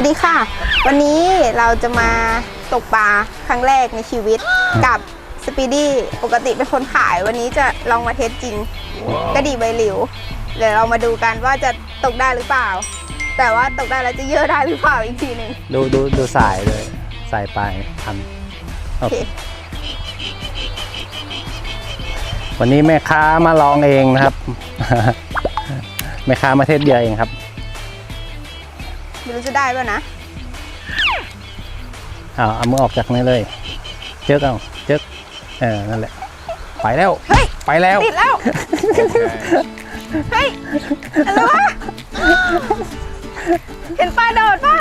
วัสดีค่ะ วันนี้เราจะมาตกปลาครั้งแรกในชีวิตกับสปีดี้ปกติเป็นคนขาย วันนี้จะลองมาเทสจริงกระดี่ใบหลิวเดี๋ยวเรามาดูกันว่าจะตกได้หรือเปล่า แต่ว่าตกได้แล้วจะเยอะได้หรือเปล่าอีกทีหนึ่งดูดูดูสายเลย สายปลายพันโอเควันนี้แม่ค้ามาลองเองนะครับ แม่ค้ามาเทศเดียวเองครับ ไม่รู้จะได้ป่ะนะเอาเอามือออกจากนี้เลย เจ๊กเอาเจ๊กเออนั่นแหละ ไปแล้ว เฮ้ย ไปแล้ว ติดแล้ว เฮ้ย อะไรวะ เห็นปลาโดดเปล่า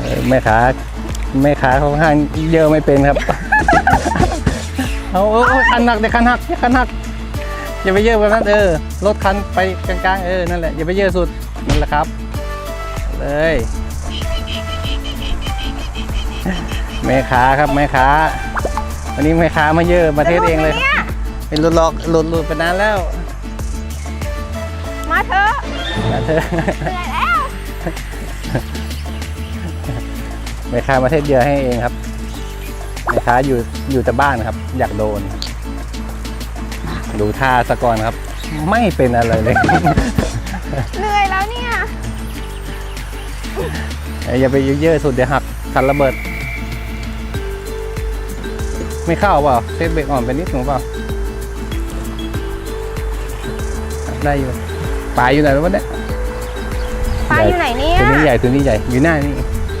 เออแม่ค้าแม่ค้าเขาข้างเยอะไม่เป็นครับ เอาเอาเอาคันหักเดี๋ยวคันหักเดี๋ยวคันหัก อย่าไปเยอะแบบนั้นเออลดคันไปกลางๆเออนั่นแหละอย่าไปเยอะสุดนั่นแหละครับ เลยแม่ค้าครับแม่ค้าวันนี้แม่ค้ามาเยอะมาเทศเองเลยจะหลุดไหมเนี่ยเป็นหลุดหลอกหลุดหลุดไปนานแล้ว มาเถอะนะเธอเหนื่อยแล้วแม่ค้ามาเทศเดียวให้เองครับแม่ค้าอยู่อยู่แต่บ้านครับ อยากโดนครับ ดูท่าสะก่อนครับ ไม่เป็นอะไรเลย เหนื่อยแล้วเนี่ย อย่าไปเยอะๆสุดเดี๋ยวหักคันระเบิด ไม่เข้าเปล่าเซตเบรกอ่อนไปนิดหนึ่งเปล่าได้อยู่ปลายอยู่ไหนแล้ววะเนี่ยปลาอยู่ไหนเนี่ยตัวนี้ใหญ่ตัวนี้ใหญ่อยู่หน้านี่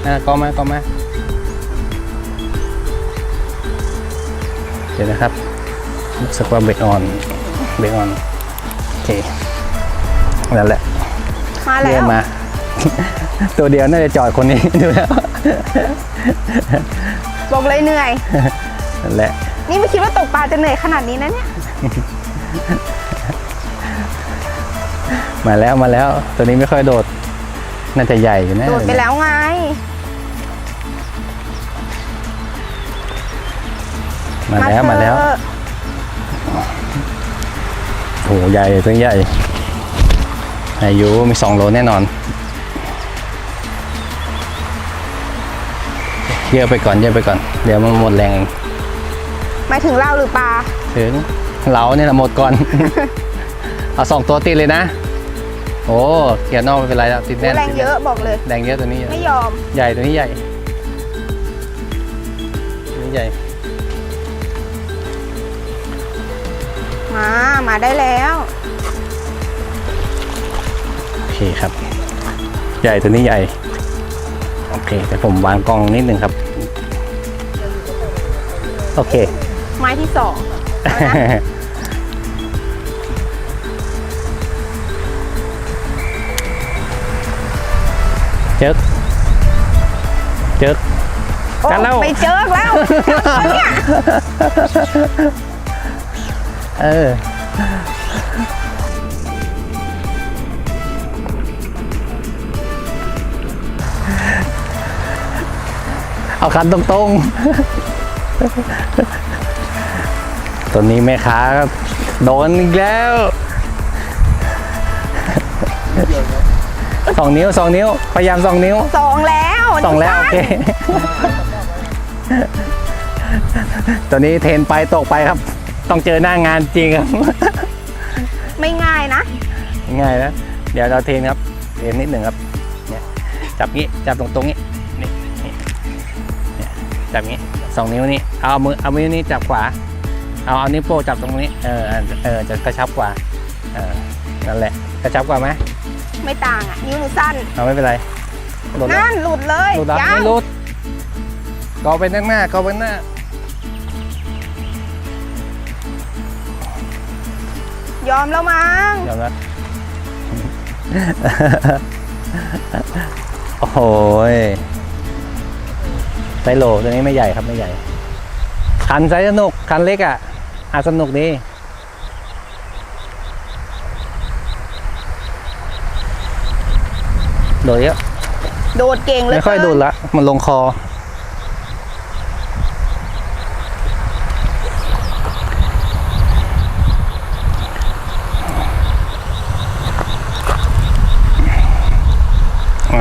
อะกอมาก็มาเดี๋ยวนะครับ สกวาเบรกออนเบรกออนโอเคนั่นแหละมาเรีแล้ยวกมา ตัวเดียวน่าจะจอดคนนี้ ดูแล้วบอกเลยเหนื่อย นั่นแหละนี่ไม่คิดว่าตกปลาจะเหนื่อยขนาดนี้นะเนี่ยมาแล้วมาแล้ว ตัวนี้ไม่ค่อยโดด น่าจะใหญ่อยู่นะโดดไปแล้วไงมาแล้วมาแล้ว เถอะโอ้โหใหญ่ตัวใหญ่อายุมีสองโลแน่นอนเยอะไปก่อนเยอะไปก่อน เดี๋ยวมันหมดแรงเองหมายถึงเราหรือปลาถึงเราเนี่ยแหละหมดก่อน เอาสองตัวติดเลยนะ โอ้เกียร์นอกไม่เป็นไรแล้วติดแน่นแรงเยอะบอกเลยแรงเยอะตัวนี้เยอะไม่ยอมใหญ่ตัวนี้ใหญ่ตัวนี้ใหญ่ มา มาได้แล้ว โอเคครับ ใหญ่ตัวนี้ใหญ่ โอเคแต่ผมวางกล้องนิดนึงครับ โอเค ไม้ที่สองเอานะ เจ๊กเจ๊กโอ้กันแล้วไม่เจอแล้วเนี่ย เออเอาคันตรงๆ ตัวนี้แม่ค้าก็โดนอีกแล้ว สองนิ้วสองนิ้ว พยายามสองนิ้ว สองแล้วสองแล้วโอเค ตัวนี้เทรนไปตกไปครับ ต้องเจอหน้างานจริงครับ ไม่ง่ายนะ ง่ายนะ เดี๋ยวเราเทรนครับ เทรนนิดหนึ่งครับ เนี่ยจับงี้ จับตรงตรงๆนี้นี่นี่เนี่ยจับงี้สองนิ้วนี้ เอามือ เอามือนี้จับขวา เอาเอานิ้วโป้งจับตรงนี้ เออ เออ จะกระชับกว่า เออ นั่นแหละ กระชับกว่าไหมไม่ต่างอะ นิ้วหนูสั้น เอาไม่เป็นไรหลุดแล้วนั่นหลุดเลยหลุดแล้วยัไม่งหลุดกอไปข้างหน้ากอไปข้างหน้า ยอมแล้วมั้งยอมรับโอ้โหยไซโลตัวนี้ไม่ใหญ่ครับไม่ใหญ่ คันไซส์สนุก คันเล็กอะอาสนุกดีโดดเยอะ โดดเก่งเลยไม่ค่อยโดดละ มันลงคอ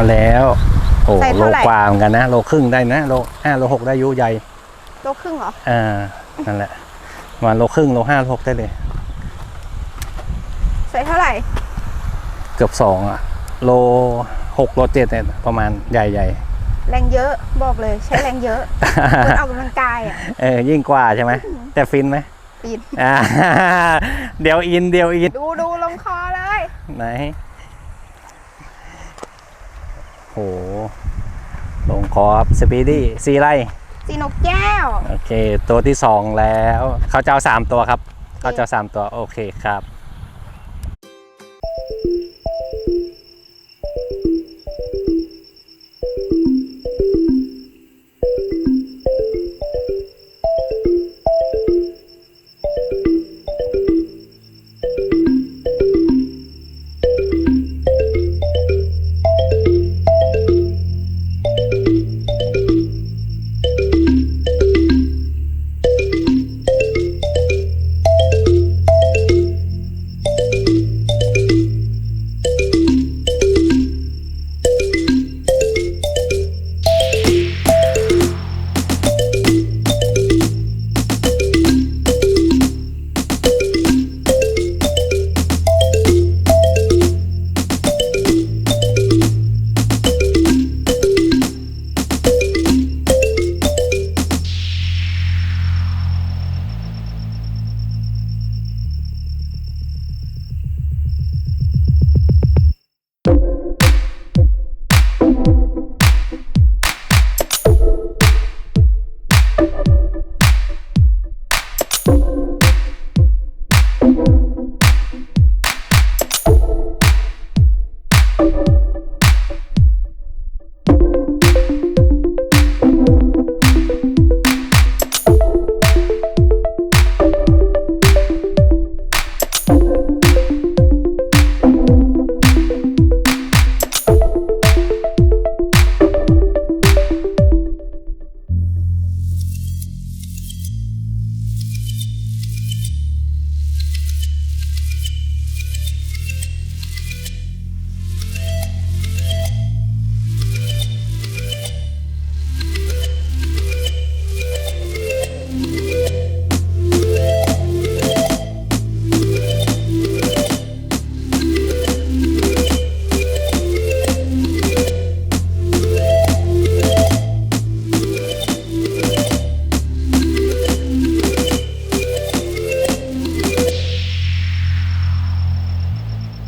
แล้วโอ้ใส่โลเท่าไหร่ กว่าเหมือนกันนะโลครึ่งได้นะโลห้าโลหกได้อยุใหญ่โลครึ่งเหรอ อ่านั่นแหละประมาณโลครึ่งโลห้าโลหกได้เลย ใส่เท่าไหร่ เกือบสองอะโลหกโลเจ็ดเนี่ยประมาณใหญ่ใหญ่แรงเยอะบอกเลยใช้แรงเยอะเหมือนออกกำลังกายอะเออยิ่งกว่าใช่ไหมแต่ฟินไหมปีนอ่า เดี๋ยวอินเดี๋ยวอิน ดูดูลงคอเลย ไหน โหลงคอครับสปีดี้สีไรสีนกแก้ว โอเค ตัวที่สองแล้ว เขาจะเอาสามตัวครับ เขาจะเอาสามตัว โอเคครับ